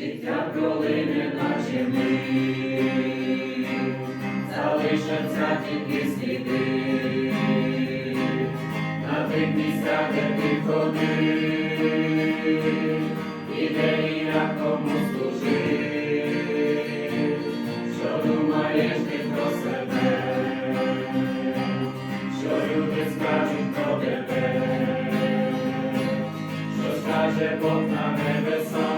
життя пролине, наче ми, залишаться тільки сліди, на тих місцях, де ти ходив, і де і служив, що думаєш ти себе, що люди скажуть про тебе, що скаже Бог на небесах,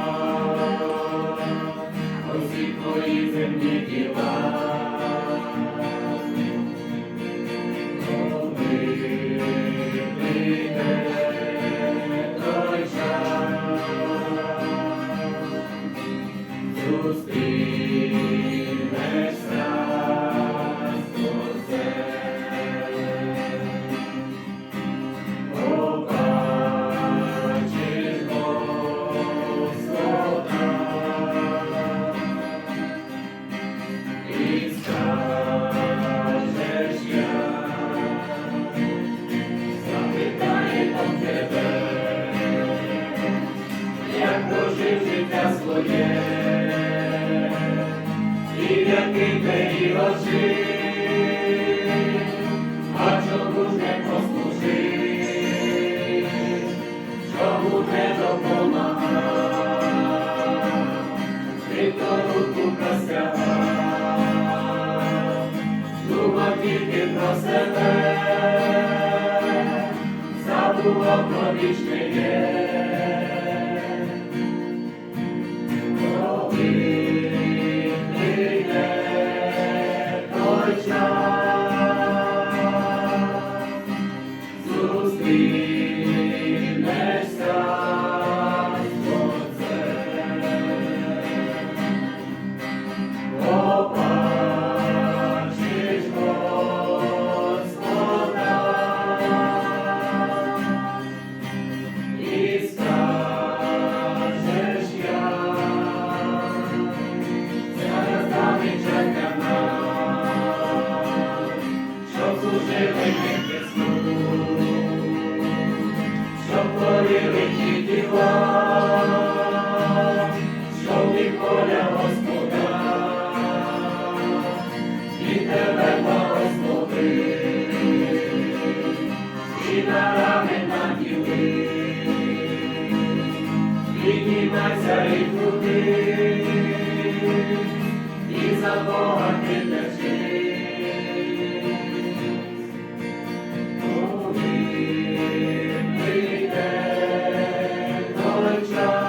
of Jesus. Ті діла, них воля Господа, і тебе благословив, і на рами наділи. Піднімайся і туди, і за Бога ти joy.